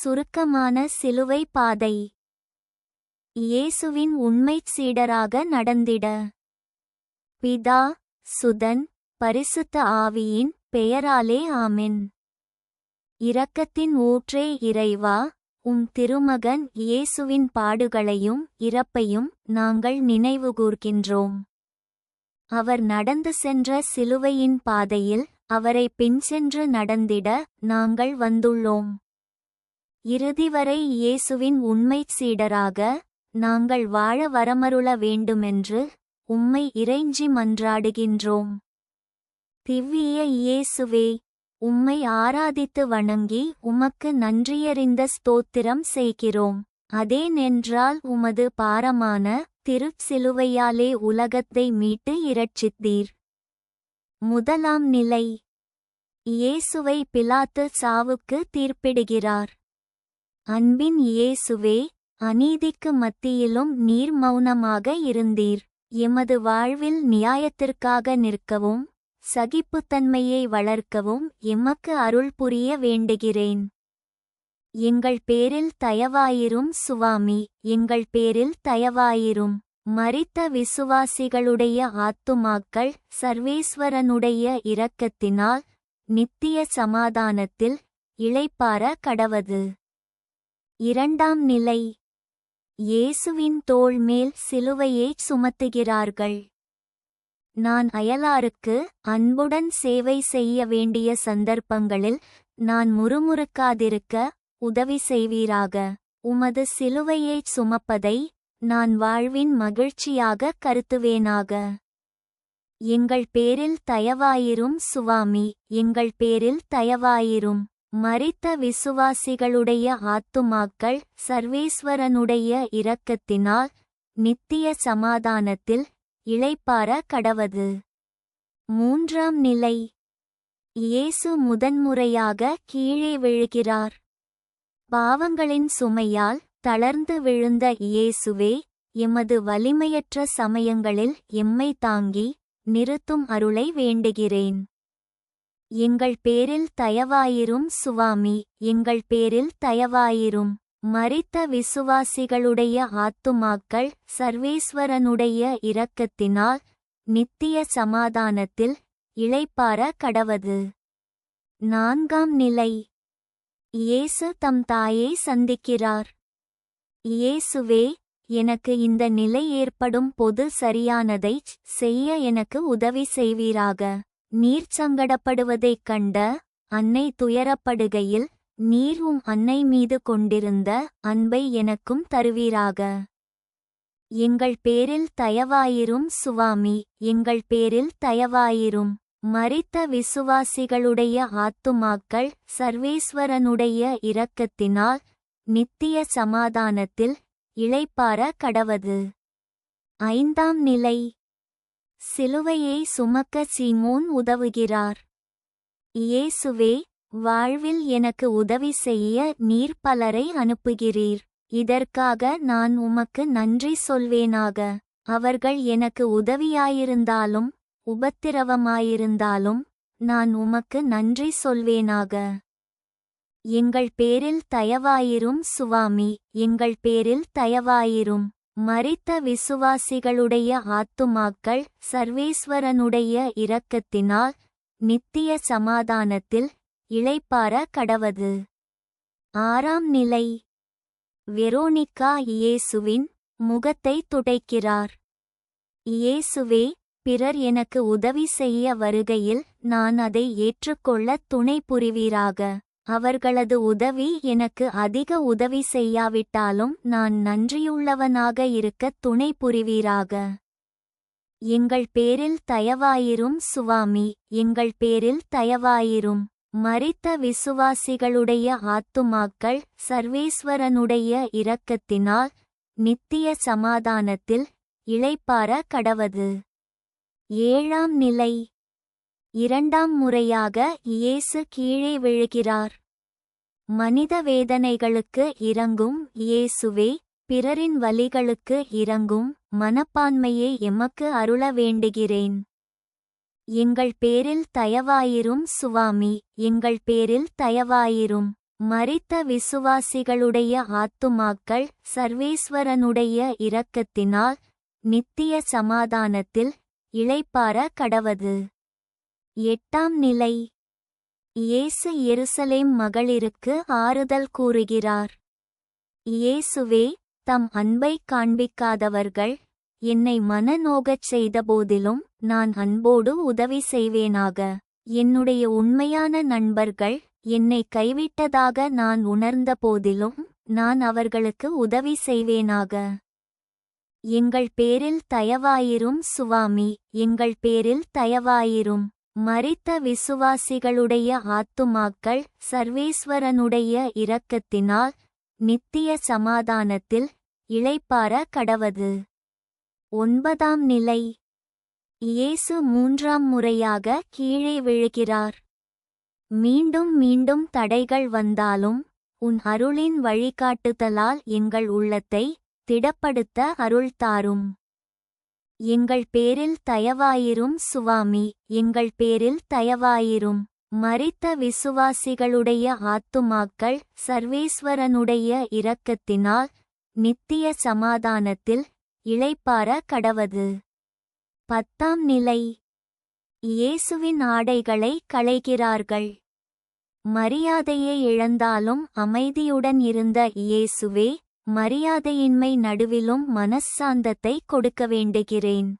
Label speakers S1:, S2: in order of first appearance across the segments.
S1: சுருக்கமான சிலுவை பாதை. இயேசுவின் உண்மைச் சீடராக நடந்திட. பிதா சுதன் பரிசுத்த ஆவியின் பெயராலே ஆமென். இரக்கத்தின் ஊற்றே இறைவா உம் திருமகன் இயேசுவின் பாடுகளையும் இறப்பையும் நாங்கள் நினைவுகூர்கின்றோம். அவர் நடந்து சென்ற சிலுவையின் பாதையில் அவரை பின்சென்று நடந்திட நாங்கள் வந்துள்ளோம். இறுதிவரை இயேசுவின் உண்மைச் சீடராக நாங்கள் வாழ வரமருள வேண்டுமென்று உம்மை இறைஞ்சி மன்றாடுகின்றோம். திவ்விய இயேசுவே உம்மை ஆராதித்து வணங்கி உமக்கு நன்றியறிந்த ஸ்தோத்திரம் செய்கிறோம். அதேனென்றால் உமது பாரமான திருச்சிலுவையாலே உலகத்தை மீட்டு இரட்சித்தீர். முதலாம் நிலை இயேசுவை பிலாத்து சாவுக்கு தீர்ப்பிடுகிறார். அன்பின் இயேசுவே அநீதிக்கு மத்தியிலும் நீர் மௌனமாக இருந்தீர். எமது வாழ்வில் நியாயத்திற்காக நிற்கவும் சகிப்புத்தன்மையை வளர்க்கவும் எமக்கு அருள் புரிய வேண்டுகிறேன். எங்கள் பேரில் தயவாயிரும் சுவாமி எங்கள் பேரில் தயவாயிரும். மறித்த விசுவாசிகளுடைய ஆத்துமாக்கள் சர்வேஸ்வரனுடைய இரக்கத்தினால் நித்திய சமாதானத்தில் இளைப்பார கடவது. இரண்டாம் நிலை. இயேசுவின் தோள் மேல் சிலுவையைச் சுமத்துகிறார்கள். நான் அயலாருக்கு அன்புடன் சேவை செய்ய வேண்டிய சந்தர்ப்பங்களில் நான் முறுமுறுக்காதிருக்க உதவி செய்வீராக. உமது சிலுவையைச் சுமப்பதை நான் வாழ்வின் மகிழ்ச்சியாக கருத்துவேனாக. எங்கள் பேரில் தயவாயிரும் சுவாமி எங்கள் பேரில் தயவாயிரும். மரித்த விசுவாசிகளுடைய ஆத்துமாக்கள் சர்வேஸ்வரனுடைய இரக்கத்தினால் நித்திய சமாதானத்தில் இளைப்பார கடவது. மூன்றாம் நிலை. இயேசு முதன்முறையாக கீழே விழுகிறார். பாவங்களின் சுமையால் தளர்ந்து விழுந்த இயேசுவே எமது வலிமையற்ற சமயங்களில் எம்மை தாங்கி நிறுத்தும் அருளை வேண்டுகிறேன். எங்கள் பேரில் தயவாயிரும் சுவாமி எங்கள் பேரில் தயவாயிரும். மறித்த விசுவாசிகளுடைய ஆத்துமாக்கள் சர்வேஸ்வரனுடைய இரக்கத்தினால் நித்திய சமாதானத்தில் இளைப்பார கடவது. நான்காம் நிலை. இயேசு தம் தாயை சந்திக்கிறார். இயேசுவே எனக்கு இந்த நிலை ஏற்படும் பொது சரியானதைச் செய்ய எனக்கு உதவி செய்வீராக. நீர் சங்கடப்படுவதைக் கண்ட அன்னை துயரப்படுகையில் நீர் உம் அன்னை மீது கொண்டிருந்த அன்பை எனக்கும் தருவீராக. எங்கள் பேரில் தயவாயிரும் சுவாமி எங்கள் பேரில் தயவாயிரும். மறித்த விசுவாசிகளுடைய ஆத்துமாக்கள் சர்வேஸ்வரனுடைய இரக்கத்தினால் நித்திய சமாதானத்தில் இளைப்பார கடவது. ஐந்தாம் நிலை. சிலுவையை சுமக்க சீமோன் உதவுகிறார். இயேசுவே வாழ்வில் எனக்கு உதவி செய்ய நீர் பலரை அனுப்புகிறீர். இதற்காக நான் உமக்கு நன்றி சொல்வேனாக. அவர்கள் எனக்கு உதவியாயிருந்தாலும் உபத்திரவமாயிருந்தாலும் நான் உமக்கு நன்றி சொல்வேனாக. எங்கள் பேரில் தயவாயிரும் சுவாமி எங்கள் பேரில் தயவாயிரும். மரித்த விசுவாசிகளுடைய ஆத்துமாக்கள் சர்வேஸ்வரனுடைய இரக்கத்தினால் நித்திய சமாதானத்தில் இளைப்பார கடவது. ஆறாம் நிலை. வெரோனிகா இயேசுவின் முகத்தை துடைக்கிறார். இயேசுவே பிறர் எனக்கு உதவி செய்ய வருகையில் நான் அதை ஏற்றுக்கொள்ள துணை புரிவீராக. அவர்களது உதவி எனக்கு அதிக உதவி செய்யாவிட்டாலும் நான் நன்றியுள்ளவனாக இருக்க துணை புரிவீராக. எங்கள் பேரில் தயவாயிரும் சுவாமி எங்கள் பேரில் தயவாயிரும். மறித்த விசுவாசிகளுடைய ஆத்துமாக்கள் சர்வேஸ்வரனுடைய இரக்கத்தினால் நித்திய சமாதானத்தில் இளைப்பார கடவது. ஏழாம் நிலை. இரண்டாம் முறையாக இயேசு கீழே விழுகிறார். மனித வேதனைகளுக்கு இறங்கும் இயேசுவே பிறரின் வலிகளுக்கு இறங்கும் மனப்பான்மையை எமக்கு அருள வேண்டுகிறேன். எங்கள் பேரில் தயவாயிரும் சுவாமி எங்கள் பேரில் தயவாயிரும். மறித்த விசுவாசிகளுடைய ஆத்துமாக்கள் சர்வேஸ்வரனுடைய இரக்கத்தினால் நித்திய சமாதானத்தில் இளைப்பார கடவது. எட்டாம் நிலை. இயேசு எருசலேம் மகளிருக்கு ஆறுதல் கூறுகிறார். இயேசுவே தம் அன்பை காண்பிக்காதவர்கள் என்னை மனநோகச் செய்தபோதிலும் நான் அன்போடு உதவி செய்வேனாக. என்னுடைய உண்மையான நண்பர்கள் என்னை கைவிட்டதாக நான் உணர்ந்த போதிலும் நான் அவர்களுக்கு உதவி செய்வேனாக. எங்கள் பேரில் தயவாயிரும் சுவாமி எங்கள் பேரில் தயவாயிரும். மறித்த விசுவாசிகளுடைய ஆத்துமாக்கள் சர்வேஸ்வரனுடைய இரக்கத்தினால் நித்திய சமாதானத்தில் இளைப்பார கடவது. ஒன்பதாம் நிலை. இயேசு மூன்றாம் முறையாக கீழே விழுகிறார். மீண்டும் மீண்டும் தடைகள் வந்தாலும் உன் அருளின் வழிகாட்டுதலால் எங்கள் உள்ளத்தை திடப்படுத்த அருள் தாரும் எங்கள் பேரில் தயவாயிரும் சுவாமி எங்கள் பேரில் தயவாயிரும். மறித்த விசுவாசிகளுடைய ஆத்துமாக்கள் சர்வேஸ்வரனுடைய இரக்கத்தினால் நித்திய சமாதானத்தில் இளைப்பார கடவது. பத்தாம் நிலை. இயேசுவின் ஆடைகளை களைகிறார்கள். மரியாதையை இழந்தாலும் அமைதியுடன் இருந்த இயேசுவே மரியாதையின்மை நடுவிலும் மனச்சாந்தத்தை கொடுக்க வேண்டுகிறேன்.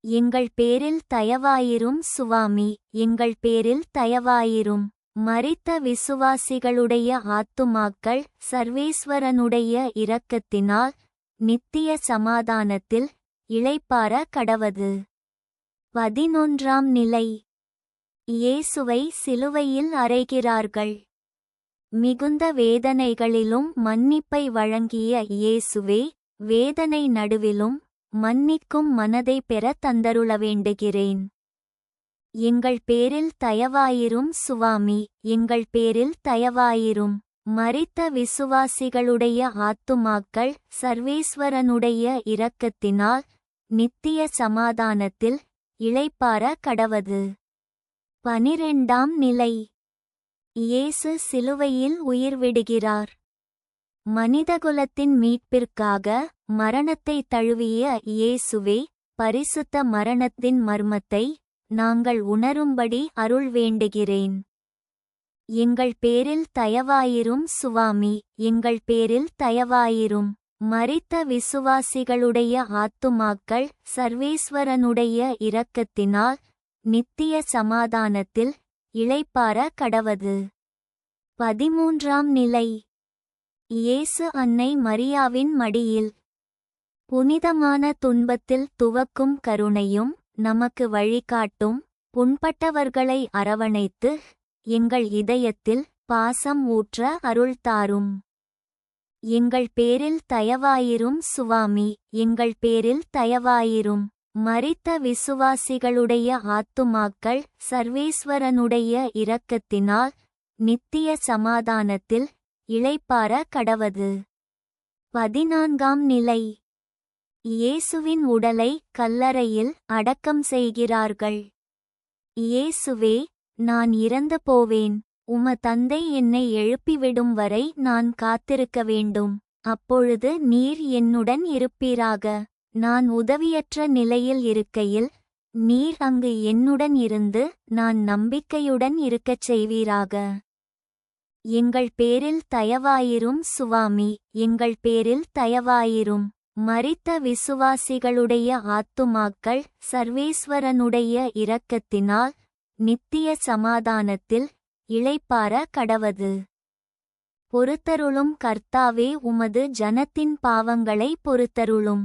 S1: எங்கள் பேரில் தயவாயிரும் சுவாமி எங்கள் பேரில் தயவாயிரும். மறித்த விசுவாசிகளுடைய ஆத்துமாக்கள் சர்வேஸ்வரனுடைய இரக்கத்தினால் நித்திய சமாதானத்தில் இளைப்பார கடவது. பதினொன்றாம் நிலை. இயேசுவை சிலுவையில் அறைகிறார்கள். மிகுந்த வேதனைகளிலும் மன்னிப்பை வழங்கிய இயேசுவே வேதனை நடுவிலும் மன்னிக்கும் மனதை பெற தந்தருள வேண்டுகிறேன். எங்கள் பேரில் தயவாயிரும் சுவாமி எங்கள் பேரில் தயவாயிரும். மறித்த விசுவாசிகளுடைய ஆத்துமாக்கள் சர்வேஸ்வரனுடைய இரக்கத்தினால் நித்திய சமாதானத்தில் இளைப்பார கடவது. பனிரெண்டாம் நிலை. இயேசு சிலுவையில் உயிர் விடுகிறார் மனிதகுலத்தின் மீட்பிற்காக மரணத்தை தழுவிய இயேசுவே பரிசுத்த மரணத்தின் மர்மத்தை நாங்கள் உணரும்படி அருள் வேண்டுகிறேன். எங்கள் பேரில் தயவாயிரும் சுவாமி எங்கள் பேரில் தயவாயிரும். மறித்த விசுவாசிகளுடைய ஆத்துமாக்கள் சர்வேஸ்வரனுடைய இரக்கத்தினால் நித்திய சமாதானத்தில் இளைப்பார கடவது. பதிமூன்றாம் நிலை. இயேசு அன்னை மரியாவின் மடியில். புனிதமான துன்பத்தில் துவக்கும் கருணையும் நமக்கு வழிகாட்டும் புண்பட்டவர்களை அரவணைத்து எங்கள் இதயத்தில் பாசம் ஊற்ற அருள் தாரும். எங்கள் பேரில் தயவாயிரும் சுவாமி எங்கள் பேரில் தயவாயிரும். மறித்த விசுவாசிகளுடைய ஆத்துமாக்கள் சர்வேஸ்வரனுடைய இரக்கத்தினால் நித்திய சமாதானத்தில் இளைப்பார கடவது. பதினான்காம் நிலை. இயேசுவின் உடலை கல்லறையில் அடக்கம் செய்கிறார்கள். இயேசுவே நான் இறந்து போவேன். உம தந்தை என்னை எழுப்பிவிடும் வரை நான் காத்திருக்க வேண்டும். அப்பொழுது நீர் என்னுடன் இருப்பீராக. நான் உதவியற்ற நிலையில் இருக்கையில் நீர் அங்கு என்னுடன் இருந்து நான் நம்பிக்கையுடன் இருக்கச் செய்வீராக. எங்கள் பேரில் தயவாயிரும் சுவாமி எங்கள் பேரில் தயவாயிரும். மறித்த விசுவாசிகளுடைய ஆத்துமாக்கள் சர்வேஸ்வரனுடைய இரக்கத்தினால் நித்திய சமாதானத்தில் இளைப்பார கடவது. பொறுத்தருளும் கர்த்தாவே உமது ஜனத்தின் பாவங்களை பொறுத்தருளும்.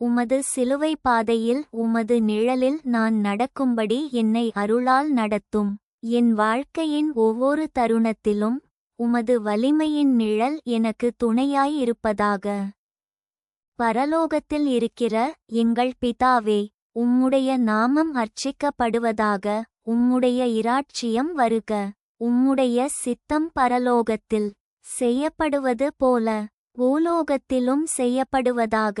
S1: உமது சிலுவை பாதையில் உமது நிழலில் நான் நடக்கும்படி என்னை அருளால் நடத்தும். என் வாழ்க்கையின் ஒவ்வொரு தருணத்திலும் உமது வலிமையின் நிழல் எனக்கு துணையாயிருப்பதாக பரலோகத்தில் இருக்கிற எங்கள் பிதாவே உம்முடைய நாமம் அர்ச்சிக்கப்படுவதாக உம்முடைய இராட்சியம் வருக. உம்முடைய சித்தம் பரலோகத்தில் செய்யப்படுவது போல பூலோகத்திலும் செய்யப்படுவதாக.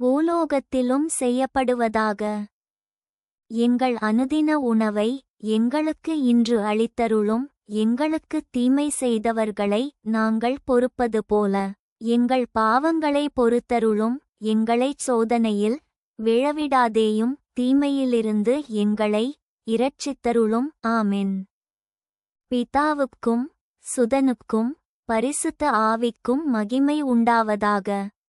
S1: பூலோகத்திலும் செய்யப்படுவதாக. எங்கள் அனுதின உணவை எங்களுக்கு இன்று அளித்தருளும் எங்களுக்கு தீமை செய்தவர்களை நாங்கள் பொறுப்பது போல. எங்கள் பாவங்களை பொறுத்தருளும் எங்களைச் சோதனையில் விழவிடாதேயும் தீமையிலிருந்து எங்களை இரட்சித்தருளும். ஆமென். பிதாவுக்கும் சுதனுக்கும் பரிசுத்த ஆவிக்கும் மகிமை உண்டாவதாக.